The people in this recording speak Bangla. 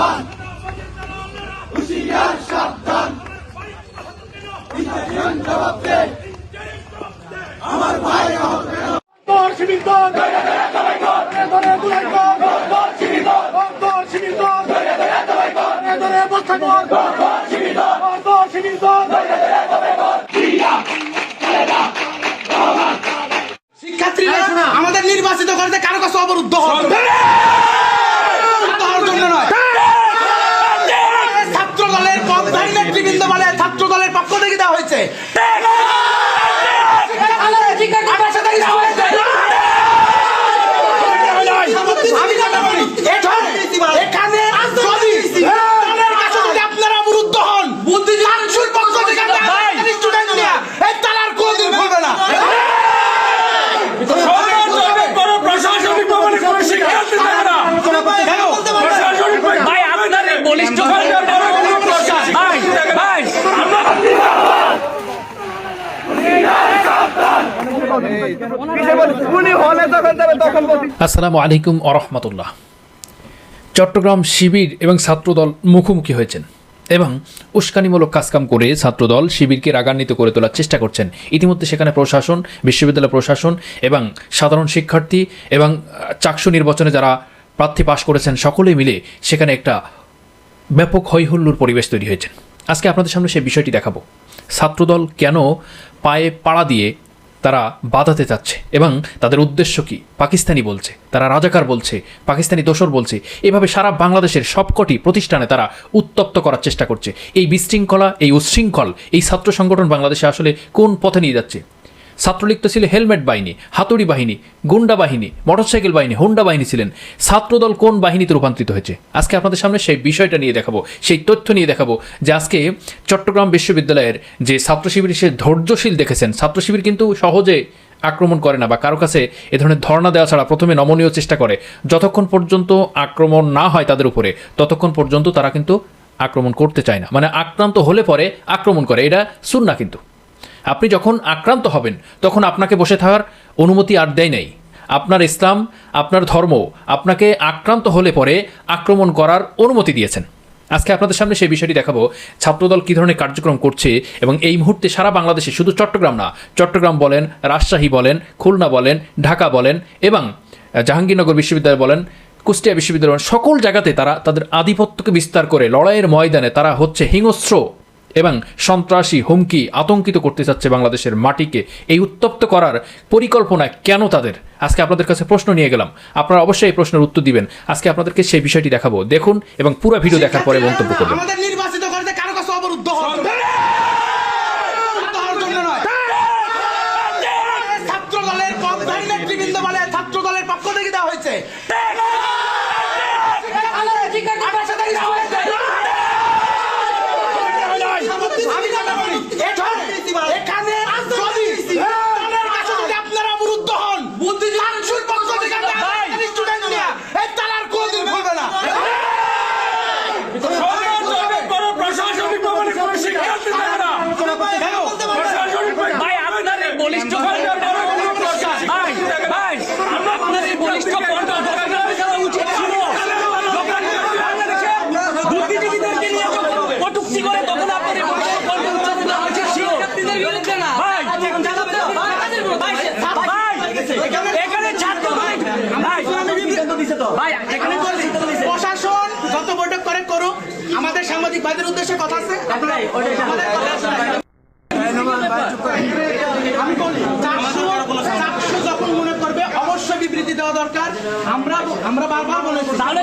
সাবধান। হুশিয়ার সাবধান। জবাব দে আমার ভাই আহত তোর শিক্ষার্থীরা আমাদের নির্বাচিত করতে কারও কাছে অবরুদ্ধ হন অবরুদ্ধ হওয়ার জন্য নয় ছাত্র দলের পদধারী নেতৃবৃন্দ বলে ছাত্র দলের পক্ষ থেকে দেওয়া হয়েছে আমার সাথে কিছু হয়েছে। আমি কথা বলি, এখানে- এখানে যদি দলের কাছে যদি আপনারা অবরুদ্ধ হন মানুষের পক্ষ থেকে আমরা স্টুডেন্ট নিয়ে এই তালার কোনদিন খুলবে না প্রশাসনিক ভবনে কোনো শিক্ষার্থী থাকে না প্রশাসনিক ভাই আপনার এই বলিষ্ঠ ভাই ভাই আসসালামু আলাইকুম আরহামতুল্লাহ চট্টগ্রাম শিবির এবং ছাত্রদল মুখোমুখি হয়েছেন এবং উস্কানিমূলক কাজকাম করে ছাত্রদল শিবিরকে রাগান্বিত করে তোলার চেষ্টা করছেন। ইতিমধ্যে সেখানে প্রশাসন, বিশ্ববিদ্যালয় প্রশাসন এবং সাধারণ শিক্ষার্থী এবং চাকসু নির্বাচনে যারা প্রার্থী পাশ করেছেন সকলে মিলে সেখানে একটা ব্যাপক হৈহুল্লোর পরিবেশ তৈরি হয়েছে। আজকে আপনাদের সামনে সেই বিষয়টি দেখাবো। ছাত্রদল কেন পায়ে পাড়া দিয়ে তারা বাধাতে চাচ্ছে এবং তাদের উদ্দেশ্য কি? পাকিস্তানি বলছে, তারা রাজাকার বলছে, পাকিস্তানি দোসর বলছে, এভাবে সারা বাংলাদেশের সবকটি প্রতিষ্ঠানে তারা উত্তপ্ত করার চেষ্টা করছে। এই বিশৃঙ্খলা, এই উচ্ছৃঙ্খল এই ছাত্র সংগঠন বাংলাদেশে আসলে কোন পথে নিয়ে যাচ্ছে? ছাত্রলীগ তো ছিল হেলমেট বাহিনী, হাতুড়ি বাহিনী, গুন্ডা বাহিনী, মোটরসাইকেল বাহিনী, হোন্ডা বাহিনী ছিলেন। ছাত্রদল কোন বাহিনীতে রূপান্তরিত হয়েছে? আজকে আপনাদের সামনে সেই বিষয়টা নিয়ে দেখাবো, সেই তথ্য নিয়ে দেখাবো যে আজকে চট্টগ্রাম বিশ্ববিদ্যালয়ের যে ছাত্র শিবির, সে ধৈর্যশীল দেখেছেন। ছাত্র শিবির কিন্তু সহজে আক্রমণ করে না বা কারও কাছে এ ধরনের ধর্ণা দেওয়া ছাড়া প্রথমে নমনীয় চেষ্টা করে। যতক্ষণ পর্যন্ত আক্রমণ না হয় তাদের উপরে, ততক্ষণ পর্যন্ত তারা কিন্তু আক্রমণ করতে চায় না। মানে আক্রান্ত হলে পরে আক্রমণ করে, এটা শুন না কিন্তু। আপনি যখন আক্রান্ত হবেন, তখন আপনাকে বসে থাকার অনুমতি আর দেয় নাই। আপনার ইসলাম, আপনার ধর্ম আপনাকে আক্রান্ত হলে পরে আক্রমণ করার অনুমতি দিয়েছেন। আজকে আপনাদের সামনে সেই বিষয়টি দেখাবো। ছাত্রদল কী ধরনের কার্যক্রম করছে এবং এই মুহূর্তে সারা বাংলাদেশে শুধু চট্টগ্রাম না, চট্টগ্রাম বলেন, রাজশাহী বলেন, খুলনা বলেন, ঢাকা বলেন এবং জাহাঙ্গীরনগর বিশ্ববিদ্যালয় বলেন, কুষ্টিয়া বিশ্ববিদ্যালয় সকল জায়গাতে তারা তাদের আধিপত্যকে বিস্তার করে লড়াইয়ের ময়দানে তারা হচ্ছে হিংস্র। এবং সন্ত্রাসী হুমকি আতঙ্কিত করতে চাচ্ছে বাংলাদেশের মাটিকে এই উত্তপ্ত করার পরিকল্পনা কেন তাদের আজকে আপনাদের কাছে প্রশ্ন নিয়ে গেলাম আপনারা অবশ্যই এই প্রশ্নের উত্তর দিবেন আজকে আপনাদেরকে সেই বিষয়টি দেখাবো দেখুন এবং পুরো ভিডিও দেখার পরে মন্তব্য করবেন ছাত্র পক্ষ থেকে দেওয়া হয়েছে আমার সাথে কিছু হয়েছে। আমি কথা বলি, এখানে- এখানে যদি দলের কাছে যদি আপনারা অবরুদ্ধ হন, মানুষের পক্ষ থেকে আমরা student নিয়ে এই তালার কোনদিন খুলবে না। প্রশাসনিক ভবনে কোনো শিক্ষার্থী থাকে না প্রশাসনিক ভাই আপনার এই বলিষ্ঠ আপনার করা উচিত ছিল বুদ্ধিজীবীদেরকে নিয়ে যখন করে তখন আপনার এখানে ছাত্র ভাই। ভাই। এখানে প্রশাসন যত বৈঠক করে করুক। আমাদের সাংবাদিক ভাইদের উদ্দেশ্যে কথা আছে। আমাদের কথা আছে। আমি বলি চারশো চারশো যখন মনে করবে অবশ্যই বিবৃতি দেওয়া দরকার। আমরা আমরা বারবার বলেছি। তাহলে